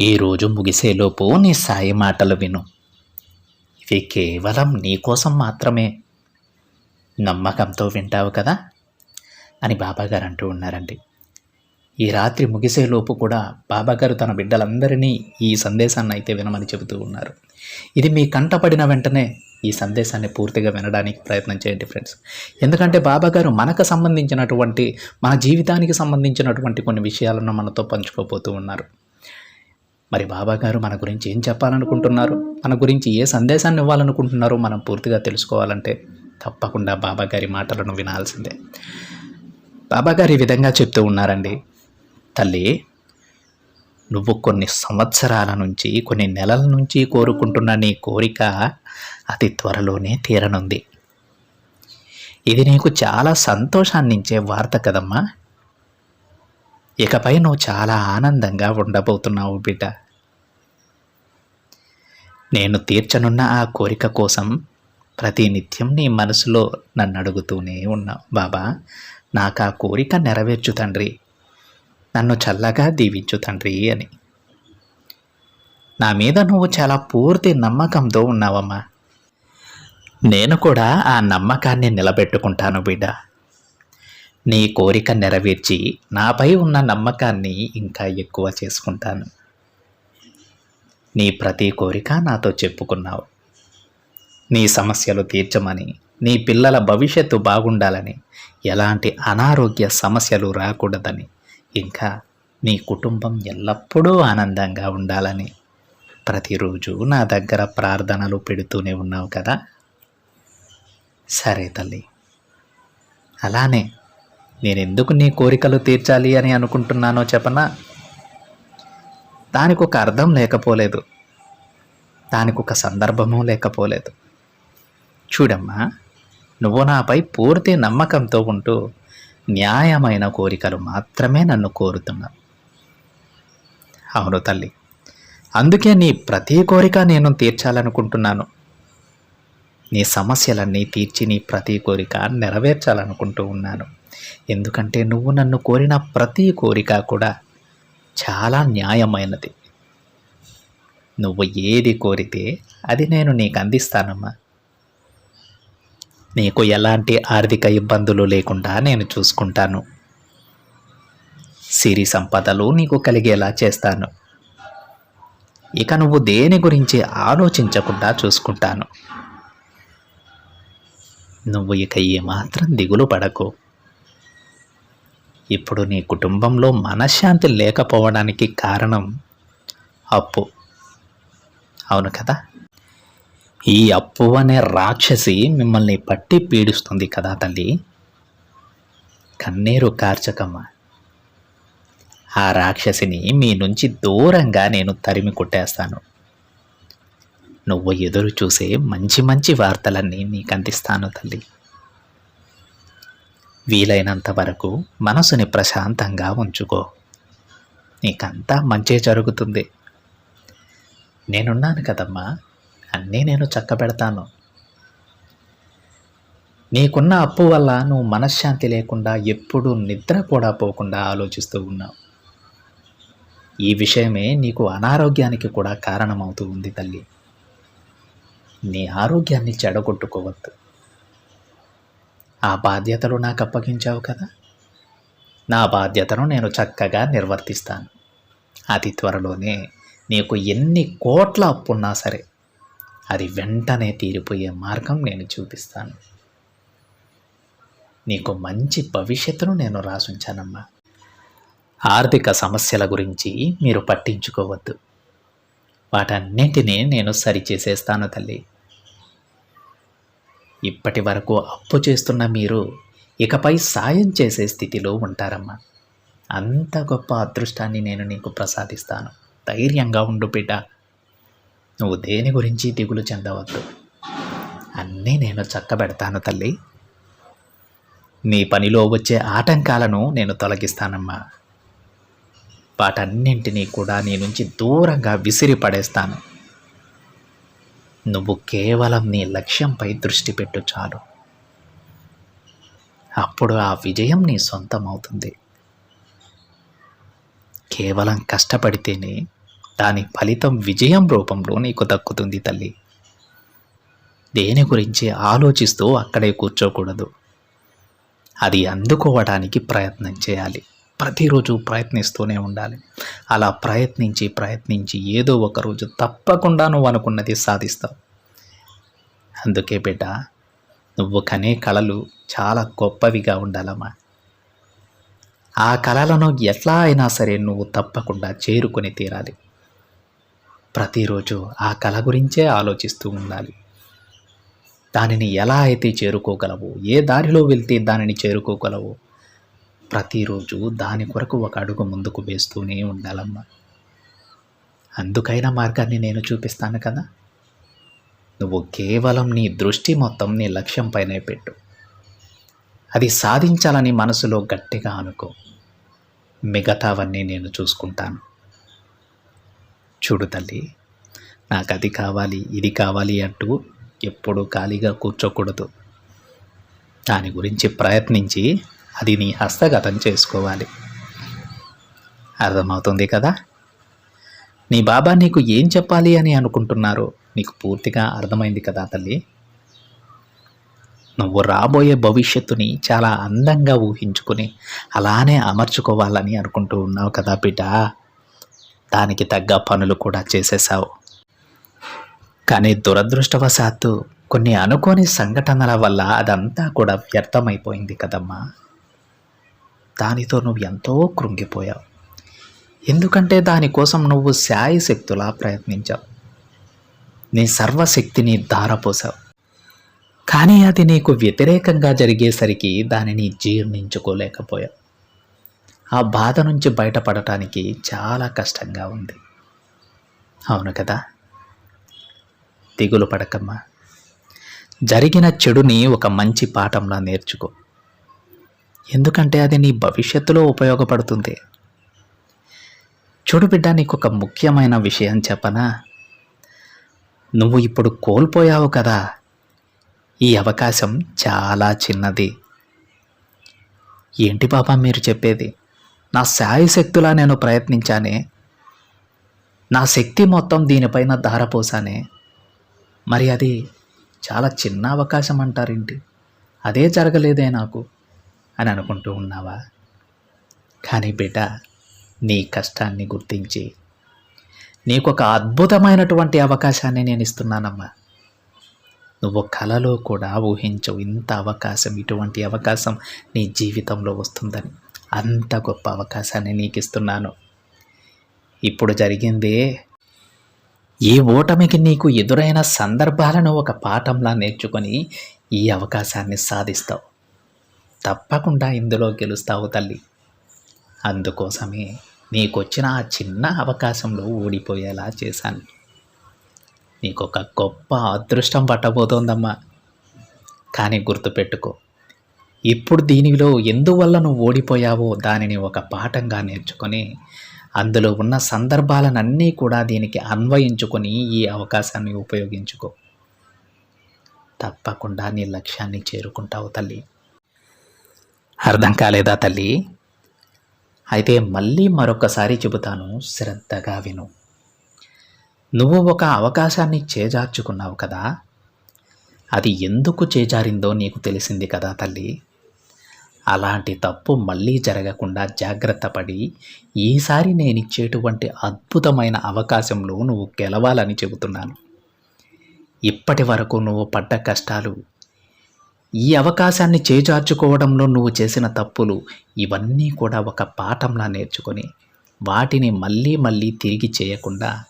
ఈరోజు ముగిసేలోపు నీ సాయి మాటలు విను. ఇవి కేవలం నీకోసం మాత్రమే. నమ్మకంతో వింటావు కదా? అని బాబాగారు అంటూ ఉన్నారండి. ఈ రాత్రి ముగిసేలోపు కూడా బాబాగారు తన బిడ్డలందరినీ ఈ సందేశాన్ని అయితే వినమని చెబుతూ ఉన్నారు. ఇది మీ కంటపడిన వెంటనే ఈ సందేశాన్ని పూర్తిగా వినడానికి ప్రయత్నం చేయండి ఫ్రెండ్స్. ఎందుకంటే బాబాగారు మనకు సంబంధించినటువంటి మన జీవితానికి సంబంధించినటువంటి కొన్ని విషయాలను మనతో పంచుకోబోతూ ఉన్నారు. మరి బాబాగారు మన గురించి ఏం చెప్పాలనుకుంటున్నారు? మన గురించి ఏ సందేశాన్ని ఇవ్వాలనుకుంటున్నారో మనం పూర్తిగా తెలుసుకోవాలంటే తప్పకుండా బాబాగారి మాటలను వినాల్సిందే. బాబాగారు ఈ విధంగా చెప్తూ ఉన్నారండి. తల్లి నువ్వు కొన్ని సంవత్సరాల నుంచి కొన్ని నెలల నుంచి కోరుకుంటున్న నీ కోరిక అతి త్వరలోనే తీరనుంది. ఇది నీకు చాలా సంతోషాన్నించే వార్త కదమ్మా. ఇకపై నువ్వు చాలా ఆనందంగా ఉండబోతున్నావు బిడ్డ. నేను తీర్చనున్న ఆ కోరిక కోసం ప్రతినిత్యం నీ మనసులో నన్ను అడుగుతూనే ఉన్నావు బాబా నాకు ఆ కోరిక నెరవేర్చు తండ్రి. నన్ను చల్లగా దీవించు తండ్రి అని. నా మీద నువ్వు చాలా పూర్తి నమ్మకంతో ఉన్నావమ్మా. నేను కూడా ఆ నమ్మకాన్ని నిలబెట్టుకుంటాను బిడ్డ. నీ కోరిక నెరవేర్చి నాపై ఉన్న నమ్మకాన్ని ఇంకా ఎక్కువ చేసుకుంటాను. నీ ప్రతి కోరిక నాతో చెప్పుకున్నావు. నీ సమస్యలు తీర్చమని నీ పిల్లల భవిష్యత్తు బాగుండాలని ఎలాంటి అనారోగ్య సమస్యలు రాకూడదని ఇంకా నీ కుటుంబం ఎల్లప్పుడూ ఆనందంగా ఉండాలని ప్రతిరోజు నా దగ్గర ప్రార్థనలు పెడుతూనే ఉన్నావు కదా? సరే తల్లి. అలానే నేను ఎందుకు నీ కోరికలు తీర్చాలి అని అనుకుంటున్నానో చెప్పనా? దానికి ఒక అర్థం లేకపోలేదు. దానికి ఒక సందర్భము లేకపోలేదు. చూడమ్మా నువ్వు నాపై పూర్తి నమ్మకంతో ఉంటూ న్యాయమైన కోరికలు మాత్రమే నన్ను కోరుతున్నావు. అవును తల్లి అందుకే నీ ప్రతి కోరిక నేను తీర్చాలనుకుంటున్నాను. నీ సమస్యలన్నీ తీర్చి నీ ప్రతి కోరిక నెరవేర్చాలనుకుంటూ ఉన్నాను. ఎందుకంటే నువ్వు నన్ను కోరిన ప్రతి కోరిక కూడా చాలా న్యాయమైనది. నువ్వు ఏది కోరితే అది నేను నీకు అందిస్తానమ్మా. నీకు ఎలాంటి ఆర్థిక ఇబ్బందులు లేకుండా నేను చూసుకుంటాను. సిరి సంపదలు నీకు కలిగేలా చేస్తాను. ఇక నువ్వు దేని గురించి ఆలోచించకుండా చూసుకుంటాను. నువ్వు ఇక ఏమాత్రం దిగులు పడకు. ఇప్పుడు నీ కుటుంబంలో మనశ్శాంతి లేకపోవడానికి కారణం అప్పు. అవును కదా? ఈ అప్పు అనే రాక్షసి మిమ్మల్ని పట్టి పీడిస్తుంది కదా తల్లి? కన్నీరు కార్చకమ్మ. ఆ రాక్షసిని మీ నుంచి దూరంగా నేను తరిమి కొట్టేస్తాను. నువ్వు ఎదురు చూసే మంచి మంచి వార్తలన్నీ నీకు అందిస్తాను తల్లి. వీలైనంత వరకు మనసుని ప్రశాంతంగా ఉంచుకో. నీకంతా మంచి జరుగుతుంది. నేనున్నాను కదమ్మా. అన్నీ నేను చక్కబెడతాను. నీకున్న అప్పు వల్ల నువ్వు మనశ్శాంతి లేకుండా ఎప్పుడూ నిద్ర కూడా పోకుండా ఆలోచిస్తూ ఉన్నావు. ఈ విషయమే నీకు అనారోగ్యానికి కూడా కారణమవుతూ ఉంది తల్లి. నీ ఆరోగ్యాన్ని చెడగొట్టుకోవద్దు. ఆ బాధ్యతలు నాకు అప్పగించావు కదా. నా బాధ్యతను నేను చక్కగా నిర్వర్తిస్తాను. అతి త్వరలోనే నీకు ఎన్ని కోట్ల అప్పున్నా సరే అది వెంటనే తీరిపోయే మార్గం నేను చూపిస్తాను. నీకు మంచి భవిష్యత్తును నేను రాసుంచానమ్మా. ఆర్థిక సమస్యల గురించి మీరు పట్టించుకోవద్దు. వాటన్నింటినీ నేను సరిచేసేస్తాను తల్లి. ఇప్పటి వరకు అప్పు చేస్తున్న మీరు ఇకపై సాయం చేసే స్థితిలో ఉంటారమ్మా. అంత గొప్ప అదృష్టాన్ని నేను నీకు ప్రసాదిస్తాను. ధైర్యంగా ఉండు బిడ్డ. నువ్వు దేని గురించి దిగులు చెందవద్దు. అన్నీ నేను చక్కబెడతాను తల్లి. నీ పనిలో వచ్చే ఆటంకాలను నేను తొలగిస్తానమ్మా. వాటన్నింటినీ కూడా నీ నుంచి దూరంగా విసిరి పడేస్తాను నువ్వు కేవలం నీ లక్ష్యంపై దృష్టి పెట్టు చాలు. అప్పుడు ఆ విజయం నీ సొంతం అవుతుంది కేవలం కష్టపడితేనే దాని ఫలితం విజయం రూపంలో నీకు దక్కుతుంది తల్లి. దేని గురించి ఆలోచిస్తూ అక్కడే కూర్చోకూడదు. అది అందుకోవడానికి ప్రయత్నం చేయాలి. ప్రతిరోజు ప్రయత్నిస్తూనే ఉండాలి. అలా ప్రయత్నించి ప్రయత్నించి ఏదో ఒక రోజు తప్పకుండా నువ్వు అనుకున్నది సాధిస్తావు. అందుకే బిడ్డ నువ్వు కనే కళలు చాలా గొప్పవిగా ఉండాలమ్మా. ఆ కళలను ఎట్లా అయినా సరే నువ్వు తప్పకుండా చేరుకొని తీరాలి. ప్రతిరోజు ఆ కళ గురించే ఆలోచిస్తూ ఉండాలి. దానిని ఎలా అయితే చేరుకోగలవు ఏ దారిలో వెళ్తే దానిని చేరుకోగలవు ప్రతిరోజు దాని కొరకు ఒక అడుగు ముందుకు వేస్తూనే ఉండాలమ్మా. అందుకైన మార్గాన్ని నేను చూపిస్తాను కదా. నువ్వు కేవలం నీ దృష్టి మొత్తం నీ లక్ష్యంపైనే పెట్టు. అది సాధించాలని మనసులో గట్టిగా అనుకో. మిగతావన్నీ నేను చూసుకుంటాను. చూడు తల్లి నాకు అది కావాలి ఇది కావాలి అంటూ ఎప్పుడూ ఖాళీగా కూర్చోకూడదు. దాని గురించి ప్రయత్నించి అది నీ హస్తగతం చేసుకోవాలి. అర్థమవుతుంది కదా? నీ బాబా నీకు ఏం చెప్పాలి అని అనుకుంటున్నారో నీకు పూర్తిగా అర్థమైంది కదా తల్లి? నువ్వు రాబోయే భవిష్యత్తుని చాలా అందంగా ఊహించుకుని అలానే అమర్చుకోవాలని అనుకుంటూ ఉన్నావు కదా బిడ్డ? దానికి తగ్గ పనులు కూడా చేసేసావు కానీ దురదృష్టవశాత్తు కొన్ని అనుకోని సంఘటనల వల్ల అదంతా కూడా వ్యర్థమైపోయింది కదమ్మా. దానితో నువ్వు ఎంతో కృంగిపోయావు. ఎందుకంటే దానికోసం నువ్వు శాయశక్తులా ప్రయత్నించావు. నీ సర్వశక్తిని ధారపోసావు. కానీ అది నీకు వ్యతిరేకంగా జరిగేసరికి దానిని జీర్ణించుకోలేకపోయావు. ఆ బాధ నుంచి బయటపడటానికి చాలా కష్టంగా ఉంది. అవును కదా? దిగులు పడకమ్మా. జరిగిన చెడుని ఒక మంచి పాఠంలా నేర్చుకో. ఎందుకంటే అది నీ భవిష్యత్తులో ఉపయోగపడుతుంది. చూడు బిడ్డ నీకు ఒక ముఖ్యమైన విషయం చెప్పనా? నువ్వు ఇప్పుడు కోల్పోయావు కదా. ఈ అవకాశం చాలా చిన్నది. ఏంటి బాబా మీరు చెప్పేది? నా శాయశక్తులా నేను ప్రయత్నించానే. నా శక్తి మొత్తం దీనిపైన ధారపోసానే. మరి అది చాలా చిన్న అవకాశం అంటారేంటి? అదే జరగలేదే నాకు. అని అనుకుంటూ ఉన్నావా? కానీ బిడ్డ నీ కష్టాన్ని గుర్తించి నీకు ఒక అద్భుతమైనటువంటి అవకాశాన్ని నేను ఇస్తున్నానమ్మా. నువ్వు కలలో కూడా ఊహించవు ఇంత అవకాశం ఇటువంటి అవకాశం నీ జీవితంలో వస్తుందని. అంత గొప్ప అవకాశాన్ని నీకు ఇస్తున్నాను ఇప్పుడు జరిగిందే ఈ ఓటమికి నీకు ఎదురైన సందర్భాలను ఒక పాఠంలా నేర్చుకొని ఈ అవకాశాన్ని సాధిస్తావు. తప్పకుండా ఇందులో గెలుస్తావు తల్లి. అందుకోసమే నీకొచ్చిన ఆ చిన్న అవకాశంలో ఓడిపోయేలా చేశాను. నీకు ఒక గొప్ప అదృష్టం పట్టబోతోందమ్మా. కానీ గుర్తుపెట్టుకో ఇప్పుడు దీనిలో ఎందువల్ల నువ్వు ఓడిపోయావో దానిని ఒక పాఠంగా నేర్చుకొని అందులో ఉన్న సందర్భాలనన్నీ కూడా దీనికి అన్వయించుకొని ఈ అవకాశాన్ని ఉపయోగించుకో. తప్పకుండా నీ లక్ష్యాన్ని చేరుకుంటావు తల్లి. అర్థం కాలేదా తల్లి? అయితే మళ్ళీ మరొకసారి చెబుతాను శ్రద్ధగా విను. నువ్వు ఒక అవకాశాన్ని చేజార్చుకున్నావు కదా? అది ఎందుకు చేజారిందో నీకు తెలిసింది కదా తల్లి? అలాంటి తప్పు మళ్ళీ జరగకుండా జాగ్రత్త పడి ఈసారి నేనిచ్చేటువంటి అద్భుతమైన అవకాశంలో నువ్వు గెలవాలని చెబుతున్నాను. ఇప్పటి వరకు నువ్వు పడ్డ కష్టాలు ఈ అవకాశాన్ని చేజార్చుకోవడంలో నువ్వు చేసిన తప్పులు ఇవన్నీ కూడా ఒక పాఠంలా నేర్చుకొని వాటిని మళ్ళీ మళ్ళీ తిరిగి చేయకుండా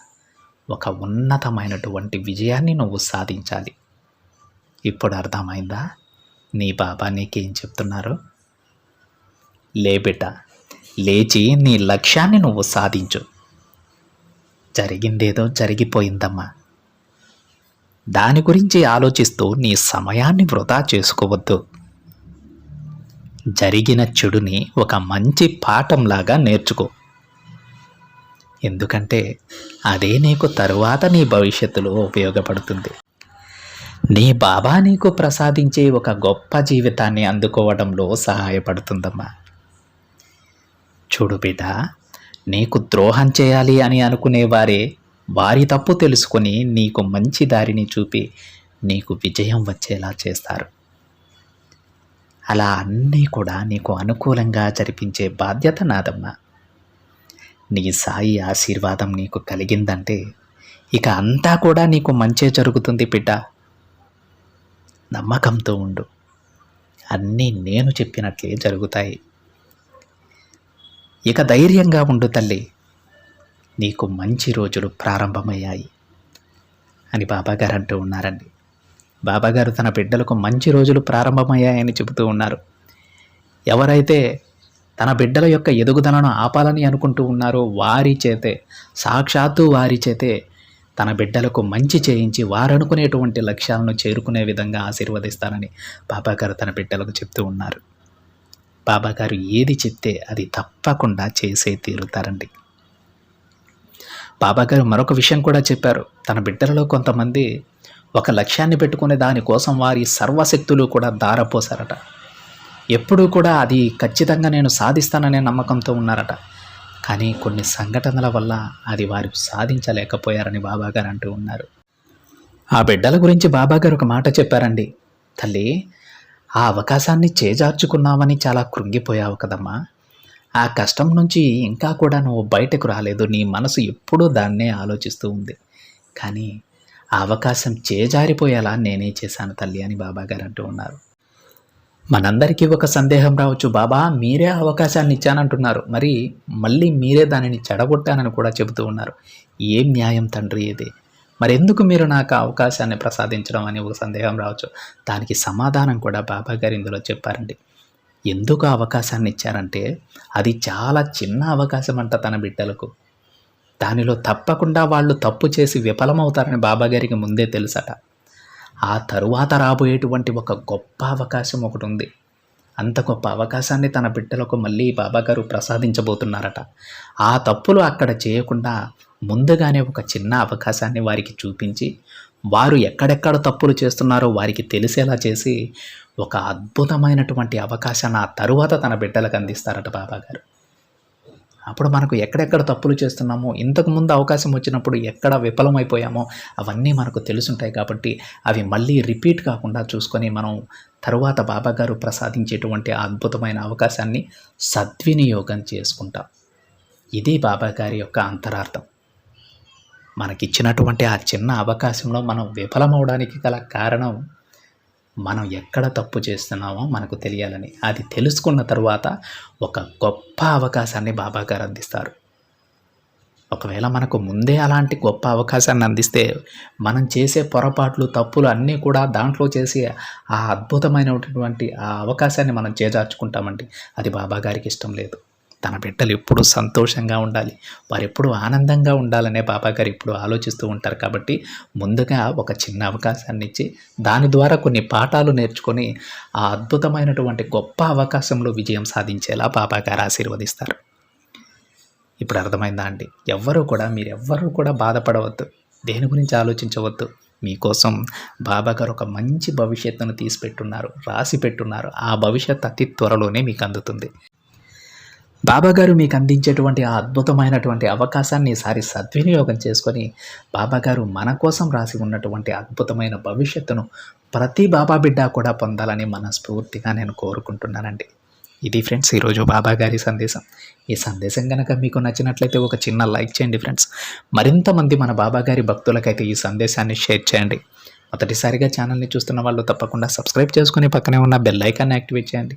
ఒక ఉన్నతమైనటువంటి విజయాన్ని నువ్వు సాధించాలి. ఇప్పుడు అర్థమైందా? నీ బాబా నీకేం చెప్తున్నారు? లే బిడ్డ లేచి నీ లక్ష్యాన్ని నువ్వు సాధించు. జరిగిందేదో జరిగిపోయిందమ్మా. దాని గురించి ఆలోచిస్తూ నీ సమయాన్ని వృధా చేసుకోవద్దు. జరిగిన చెడుని ఒక మంచి పాఠంలాగా నేర్చుకో. ఎందుకంటే అదే నీకు తరువాత నీ భవిష్యత్తులో ఉపయోగపడుతుంది. నీ బాబా నీకు ప్రసాదించే ఒక గొప్ప జీవితాన్ని అందుకోవడంలో సహాయపడుతుందమ్మా. చూడు బిడ్డ నీకు ద్రోహం చేయాలి అని అనుకునేవారే వారి తప్పు తెలుసుకొని నీకు మంచి దారిని చూపి నీకు విజయం వచ్చేలా చేస్తారు. అలా అన్నీ కూడా నీకు అనుకూలంగా జరిపించే బాధ్యత నాదమ్మా. నీ సాయి ఆశీర్వాదం నీకు కలిగిందంటే ఇక అంతా కూడా నీకు మంచే జరుగుతుంది బిడ్డ. నమ్మకంతో ఉండు. అన్నీ నేను చెప్పినట్లే జరుగుతాయి. ఇక ధైర్యంగా ఉండు తల్లి. నీకు మంచి రోజులు ప్రారంభమయ్యాయి అని బాబాగారు అంటూ ఉన్నారండి. బాబాగారు తన బిడ్డలకు మంచి రోజులు ప్రారంభమయ్యాయని చెబుతూ ఉన్నారు. ఎవరైతే తన బిడ్డల యొక్క ఎదుగుదలను ఆపాలని అనుకుంటూ ఉన్నారో వారి చేతే సాక్షాత్తు వారి చేతే తన బిడ్డలకు మంచి చేయించి వారనుకునేటువంటి లక్ష్యాలను చేరుకునే విధంగా ఆశీర్వదిస్తానని బాబాగారు తన బిడ్డలకు చెప్తూ ఉన్నారు. బాబాగారు ఏది చెప్తే అది తప్పకుండా చేసే తీరుతారండి. బాబాగారు మరొక విషయం కూడా చెప్పారు. తన బిడ్డలలో కొంతమంది ఒక లక్ష్యాన్ని పెట్టుకునే దానికోసం వారి సర్వశక్తులు కూడా దారపోసారట ఎప్పుడూ కూడా అది ఖచ్చితంగా నేను సాధిస్తాననే నమ్మకంతో ఉన్నారట. కానీ కొన్ని సంఘటనల వల్ల అది వారు సాధించలేకపోయారని బాబాగారు అంటూ ఉన్నారు. ఆ బిడ్డల గురించి బాబాగారు ఒక మాట చెప్పారండి. తల్లి ఆ అవకాశాన్ని చేజార్చుకున్నామని చాలా కృంగిపోయావు కదమ్మా. ఆ కష్టం నుంచి ఇంకా కూడా నువ్వు బయటకు రాలేదు. నీ మనసు ఎప్పుడూ దాన్నే ఆలోచిస్తూ ఉంది. కానీ ఆ అవకాశం చేజారిపోయేలా నేనే చేశాను తల్లి అని బాబాగారు అంటూ ఉన్నారు. మనందరికీ ఒక సందేహం రావచ్చు. బాబా మీరే అవకాశాన్ని ఇచ్చానంటున్నారు. మరి మళ్ళీ మీరే దానిని చెడగొట్టానని కూడా చెబుతూ ఉన్నారు. ఏం న్యాయం తండ్రి ఇది? మరి ఎందుకు మీరు నాకు అవకాశాన్ని ప్రసాదించడం అని ఒక సందేహం రావచ్చు. దానికి సమాధానం కూడా బాబా గారు ఇందులో చెప్పారండి. ఎందుకు అవకాశాన్ని ఇచ్చారంటే అది చాలా చిన్న అవకాశం అంట తన బిడ్డలకు. దానిలో తప్పకుండా వాళ్ళు తప్పు చేసి విఫలమవుతారని బాబాగారికి ముందే తెలుసట. ఆ తరువాత రాబోయేటువంటి ఒక గొప్ప అవకాశం ఒకటి ఉంది. అంత గొప్ప అవకాశాన్ని తన బిడ్డలకు మళ్ళీ బాబాగారు ప్రసాదించబోతున్నారట. ఆ తప్పులు అక్కడ చేయకుండా ముందుగానే ఒక చిన్న అవకాశాన్ని వారికి చూపించి వారు ఎక్కడెక్కడ తప్పులు చేస్తున్నారో వారికి తెలిసేలా చేసి ఒక అద్భుతమైనటువంటి అవకాశాన్ని ఆ తరువాత తన బిడ్డలకు అందిస్తారట బాబాగారు. అప్పుడు మనకు ఎక్కడెక్కడ తప్పులు చేస్తున్నామో ఇంతకు ముందు అవకాశం వచ్చినప్పుడు ఎక్కడ విఫలమైపోయామో అవన్నీ మనకు తెలుసుంటాయి కాబట్టి అవి మళ్ళీ రిపీట్ కాకుండా చూసుకొని మనం తరువాత బాబాగారు ప్రసాదించేటువంటి అద్భుతమైన అవకాశాన్ని సద్వినియోగం చేసుకుంటాం. ఇది బాబాగారి యొక్క అంతరార్థం. మనకిచ్చినటువంటి ఆ చిన్న అవకాశంలో మనం విఫలమవడానికి గల కారణం మనం ఎక్కడ తప్పు చేస్తున్నామో మనకు తెలియాలని. అది తెలుసుకున్న తర్వాత ఒక గొప్ప అవకాశాన్ని బాబా గారు అందిస్తారు. ఒకవేళ మనకు ముందే అలాంటి గొప్ప అవకాశాన్ని అందిస్తే మనం చేసే పొరపాట్లు తప్పులు అన్నీ కూడా దాంట్లో చేసి ఆ అద్భుతమైనటువంటి ఆ అవకాశాన్ని మనం చేజార్చుకుంటామండి. అది బాబా గారికి ఇష్టం లేదు. తన బిడ్డలు ఎప్పుడూ సంతోషంగా ఉండాలి. వారు ఎప్పుడూ ఆనందంగా ఉండాలనే బాబాగారు ఇప్పుడు ఆలోచిస్తూ ఉంటారు కాబట్టి ముందుగా ఒక చిన్న అవకాశాన్ని ఇచ్చి దాని ద్వారా కొన్ని పాఠాలు నేర్చుకొని ఆ అద్భుతమైనటువంటి గొప్ప అవకాశంలో విజయం సాధించేలా బాబాగారు ఆశీర్వదిస్తారు. ఇప్పుడు అర్థమైందా అండి? ఎవ్వరూ కూడా మీరు ఎవ్వరూ కూడా బాధపడవద్దు. దేని గురించి ఆలోచించవద్దు. మీకోసం బాబాగారు ఒక మంచి భవిష్యత్తును తీసిపెట్టున్నారు రాసి పెట్టున్నారు ఆ భవిష్యత్ అతి త్వరలోనే మీకు అందుతుంది. బాబాగారు మీకు అందించేటువంటి ఆ అద్భుతమైనటువంటి అవకాశాన్ని ఈసారి సద్వినియోగం చేసుకొని బాబాగారు మన కోసం రాసి ఉన్నటువంటి అద్భుతమైన భవిష్యత్తును ప్రతి బాబా బిడ్డ కూడా పొందాలని మనస్ఫూర్తిగా నేను కోరుకుంటున్నానండి. ఇది ఫ్రెండ్స్ ఈరోజు బాబా గారి సందేశం. ఈ సందేశం కనుక మీకు నచ్చినట్లయితే ఒక చిన్న లైక్ చేయండి ఫ్రెండ్స్. మరింతమంది మన బాబా గారి భక్తులకైతే ఈ సందేశాన్ని షేర్ చేయండి. మొదటిసారిగా ఛానల్ని చూస్తున్న వాళ్ళు తప్పకుండా సబ్స్క్రైబ్ చేసుకుని పక్కనే ఉన్న బెల్ ఐకాన్ని యాక్టివేట్ చేయండి.